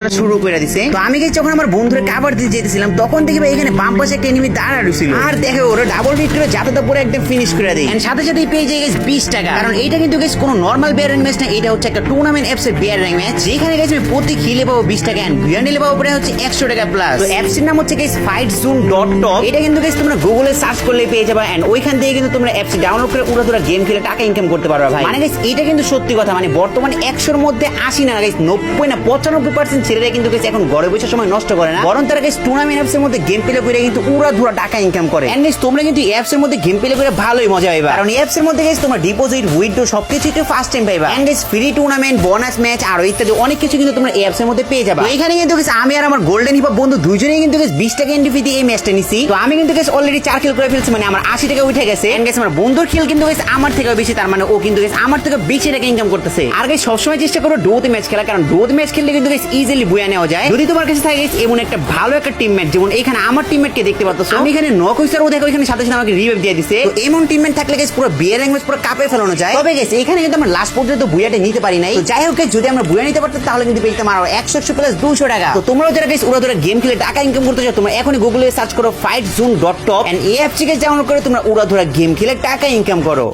শুরু করে দিছে। তো আমি গেছি যখন আমার বন্ধুরা কাবার দিয়ে যেতেছিলাম তখন ভাই এখানে বাম পাশে একটা এনিমি দাঁড়া রয়েছিল আর দেখে ওরা ডাবল হিট করে যাতে তো পুরো একদম ফিনিশ করে দেয় And সাথে সাথে পেয়ে যাই গেছে বিশ টাকা। কারণ এটা কিন্তু গেছে কোনো নর্মাল বিয়ার র্যাঙ্ক ম্যাচ না এটা হচ্ছে একটা টুর্নামেন্ট অ্যাপস বিয়ার র্যাঙ্ক ম্যাচ যেখানে গেছে আমি প্রতি খিলে পাবো বিশ টাকা এন্ড বিয়ার নিলে পাবো প্রায় হচ্ছে একশো টাকা প্লাস তো অ্যাপস এর নাম হচ্ছে গেছে ফাইট জোন ডট টপ এটা কিন্তু গেছে তোমরা গুগলে সার্চ করলে পেয়ে যাবে এন্ড ওইখান থেকে কিন্তু তোমরা অ্যাপস ডাউনলোড করে উড়া ধরা গেম খেলে টাকা ইনকাম করতে পারবে ভাই। মানে guys, এটা কিন্তু সত্যি কথা মানে বর্তমানে একশোর মধ্যে আশি না গাইস নব্বই না পঁচানব্বই পার্সেন্ট ছেলেরা কিন্তু এখন ঘরে বসে সময় নষ্ট করে না। বরং তারা টুর্নামেন্ট অ্যাপস এর মধ্যে গেম প্লে করে কিন্তু উড়া ধুরা টাকা ইনকাম করে। এন্ড তোমরা কিন্তু অ্যাপস এর মধ্যে গেম প্লে করে ভালোই মজা পাইবা। কারণ অ্যাপস এর মধ্যে গাইস তোমরা ডিপোজিট উইথড্র সবকিছু একটু ফার্স্ট টাইম পাইবা। And free tournament bonus match আর ইত্যাদি অনেক কিছু কিন্তু তোমরা অ্যাপস এর মধ্যে পেয়ে যাবা। এখানে কিন্তু আমি আর আমার গোল্ডেন হিপ বন্ধু দুইজনেই কিন্তু 20 টাকা এন্ট্রি ফি দিয়ে এই ম্যাচটা নিছি। তো আমি কিন্তু অলরেডি চার খেল করে ফেলছি মানে আমার 80 টাকা উঠে গেছে। এন্ড আমার বন্ধুর খেল কিন্তু আমার থেকে বেশি, তার মানে ও কিন্তু আমার থেকে বেশি টাকা ইনকাম করতেছে। আর সবসময় চেষ্টা করো ডোতে ম্যাচ খেলা কারণ ডোতে ম্যাচ খেললে কিন্তু গাইস ইজিলি বুয়া নেওয়া যায়। যদি তোমার কাছে থাকে এমন একটা ভালো একটা টিমমেট যেমন এখানে আমার টিমমেট কে দেখতে পাচ্ছ আমি এখানে নক হইসার ও দেখো এখানে সাথে সাথে আমাকে রিভাইভ দিয়ে দিছে। তো এমন টিমমেট থাকলে গাইস পুরো বিয়ার ল্যাঙ্গুয়েজ পুরো কাপে ফেলানো যায়। তবে গাইস এখানে কিন্তু আমরা লাস্ট পর্যন্ত বুয়াটা নিতে পারি নাই। তো যাই হোক যদি আমরা বুয়া নিতে পারতাম তাহলে কিন্তু পেতাম আরও একশো একশো প্লাস দুশো টাকা। তো তোমরাও যারা গাইস ওরা ধরে গেম খেলে টাকা ইনকাম করতে চাও তোমরা এখনই গুগলে সার্চ করো fight zone dot top and এই অ্যাপটিকে ডাউনলোড করে তোমরা উড়া ধরা গেম খেলে টাকা ইনকাম করো।